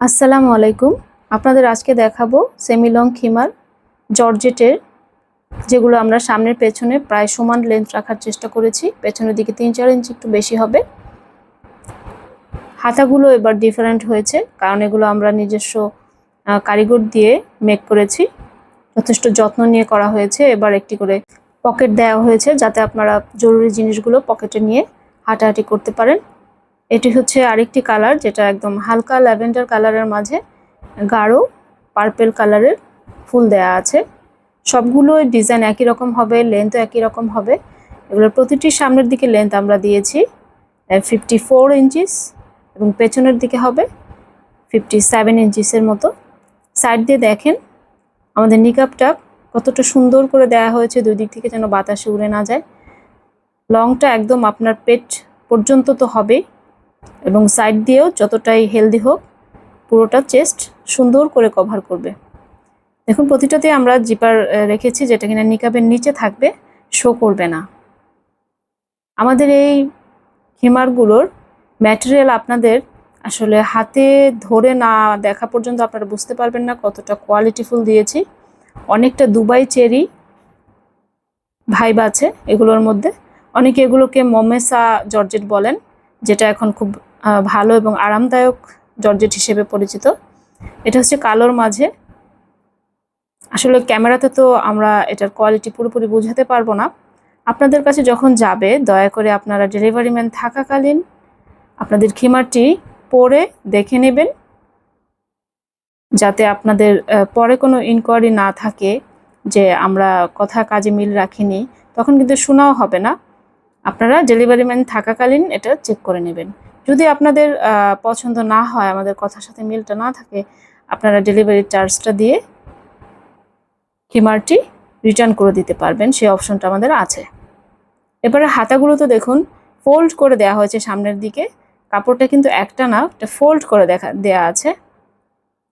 আসসালামু আলাইকুম। আপনাদের আজকে দেখাবো সেমি লং খিমার জর্জেটের, যেগুলো আমরা সামনের পেছনে প্রায় সমান লেন্থ রাখার চেষ্টা করেছি। পেছনের দিকে তিন চার ইঞ্চি একটু বেশি হবে। হাতাগুলো এবার ডিফারেন্ট হয়েছে, কারণ এগুলো আমরা নিজস্ব কারিগর দিয়ে মেক করেছি। যথেষ্ট যত্ন নিয়ে করা হয়েছে। এবার একটি করে পকেট দেওয়া হয়েছে, যাতে আপনারা জরুরি জিনিসগুলো পকেটে নিয়ে হাঁটাহাঁটি করতে পারেন। এটি হচ্ছে আরেকটি কালার যেটা একদম হালকা ল্যাভেন্ডার কালারের মাঝে গাঢ় পার্পেল কালারের ফুল দেয়া আছে। সবগুলো ডিজাইন একই রকম হবে লেন্থও একই রকম হবে। এগুলোর প্রতিটি সামনের দিকে লেন্থ আমরা দিয়েছি ফিফটি ফোর ইঞ্চিস এবং পেছনের দিকে হবে ফিফটি সেভেন ইঞ্চিসের মতো। সাইড দিয়ে দেখেন, আমাদের নিকাপটা কতটা সুন্দর করে দেয়া হয়েছে, দুই দিক থেকে যেন বাতাসে উড়ে না যায়। লংটা একদম আপনার পেট পর্যন্ত তো হবেই। এবং সাইড দিয়েও যতটাই হেলদি হোক, পুরোটা চেস্ট সুন্দর করে কভার করবে। দেখুন প্রতিটাতে আমরা জিপার রেখেছি যেটা কিনা নিকাবের নিচে থাকবে শো করবে না। আমাদের এই হিমারগুলোর ম্যাটেরিয়াল আপনাদের আসলে হাতে ধরে না দেখা পর্যন্ত আপনারা বুঝতে পারবেন না কতটা কোয়ালিটিফুল দিয়েছি। অনেকটা দুবাই চেরি ভাইব আছে এগুলোর মধ্যে। অনেকে এগুলোকে মমেসা জর্জেট বলেন। যেটা এখন খুব ভালো এবং আরামদায়ক জর্জেট হিসেবে পরিচিত। এটা হচ্ছে কালোর মাঝে। আসলে ক্যামেরাতে তো আমরা এটার কোয়ালিটি পুরোপুরি বোঝাতে পারব না। আপনাদের কাছে যখন যাবে, দয়া করে আপনারা ডেলিভারি ম্যান থাকাকালীন আপনাদের খিমারটি পরে দেখে নেবেন। যাতে আপনাদের পরে কোনো ইনকোয়ারি না থাকে যে আমরা কথা কাজে মিল রাখিনি, তখন কিন্তু শোনাও হবে না। আপনারা ডেলিভারি ম্যান থাকাকালীন এটা চেক করে নেবেন। যদি আপনাদের পছন্দ না হয়, আমাদের কথার সাথে মিলটা না থাকে, আপনারা ডেলিভারি চার্জটা দিয়ে হিমারটি রিটার্ন করে দিতে পারবেন, সেই অপশনটা আমাদের আছে। এবারে হাতাগুলো তো দেখুন ফোল্ড করে দেওয়া হয়েছে সামনের দিকে। কাপড়টা কিন্তু একটা না, একটা ফোল্ড করে দেখা, দেয়া আছে।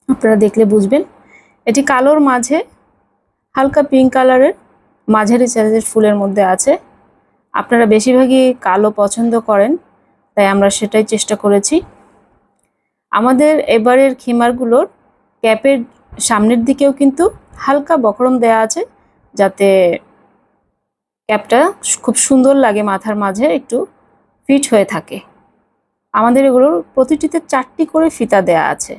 আপনারা দেখলে বুঝবেন, এটি কালোর মাঝে, হালকা পিঙ্ক কালারের মাঝারি সাইজের ফুলের মধ্যে আছে। আপনারা বেশিরভাগই কালো পছন্দ করেন, তাই আমরা সেটাই চেষ্টা করেছি। আমাদের এবারের খিমারগুলোর ক্যাপের সামনের দিকেও কিন্তু হালকা বকরম দেয়া আছে, যাতে ক্যাপটা খুব সুন্দর লাগে মাথার মাঝে, একটু ফিট হয়ে থাকে। আমাদের এগুলোর প্রতিটিতে চারটি করে ফিতা দেয়া আছে।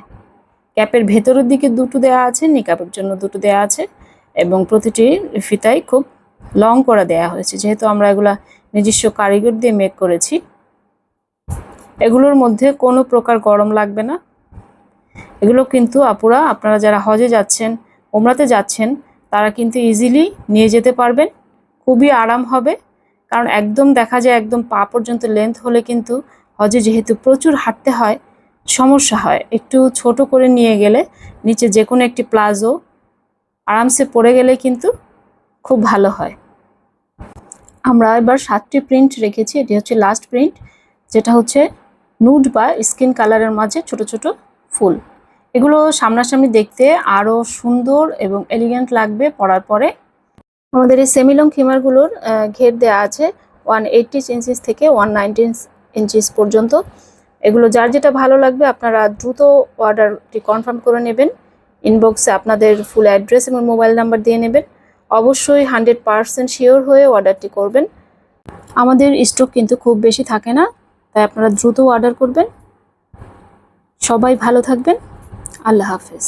ক্যাপের ভেতরের দিকে দুটো দেয়া আছে, নিকাপের জন্য দুটো দেয়া আছে, এবং প্রতিটি ফিতাই খুব লং করে দেয়া হয়েছে। যেহেতু আমরা এগুলা নিজস্ব কারিগর দিয়ে মেক করেছি, এগুলোর মধ্যে কোনো প্রকার গরম লাগবে না। এগুলো কিন্তু আপুরা, আপনারা যারা হজে যাচ্ছেন ওমরাতে যাচ্ছেন, তারা কিন্তু ইজিলি নিয়ে যেতে পারবেন। খুবই আরাম হবে। কারণ একদম দেখা যায় একদম পা পর্যন্ত লেন্থ হলে কিন্তু হজে যেহেতু প্রচুর হাঁটতে হয়, সমস্যা হয়। একটু ছোট করে নিয়ে গেলে, নিচে যে কোনো একটি প্লাজো, আরামসে পরে গেলে কিন্তু খুব ভালো হয়। আমরা এবার সাতটি প্রিন্ট রেখেছি, এটি হচ্ছে লাস্ট প্রিন্ট যেটা হচ্ছে নুড বা স্কিন কালারের মাঝে ছোট ছোট ফুল। এগুলো সামনাসামনি দেখতে আরও সুন্দর এবং এলিগেন্ট লাগবে পরার পরে। আমাদের এই সেমিলং খিমারগুলোর ঘের দেওয়া আছে ওয়ান এইট্টি ইঞ্চিস থেকে ওয়ান নাইনটিন ইঞ্চিস পর্যন্ত। এগুলো যার যেটা ভালো লাগবে আপনারা দ্রুত অর্ডারটি কনফার্ম করে নেবেন। ইনবক্সে আপনাদের ফুল অ্যাড্রেস এবং মোবাইল নাম্বার দিয়ে নেবেন। অবশ্যই হান্ড্রেড পারসেন্ট শিওর হয়ে অর্ডারটি করবেন। আমাদের স্টক কিন্তু খুব বেশি থাকে না, তাই আপনারা দ্রুত অর্ডার করবেন। সবাই ভালো থাকবেন। আল্লাহ হাফেজ।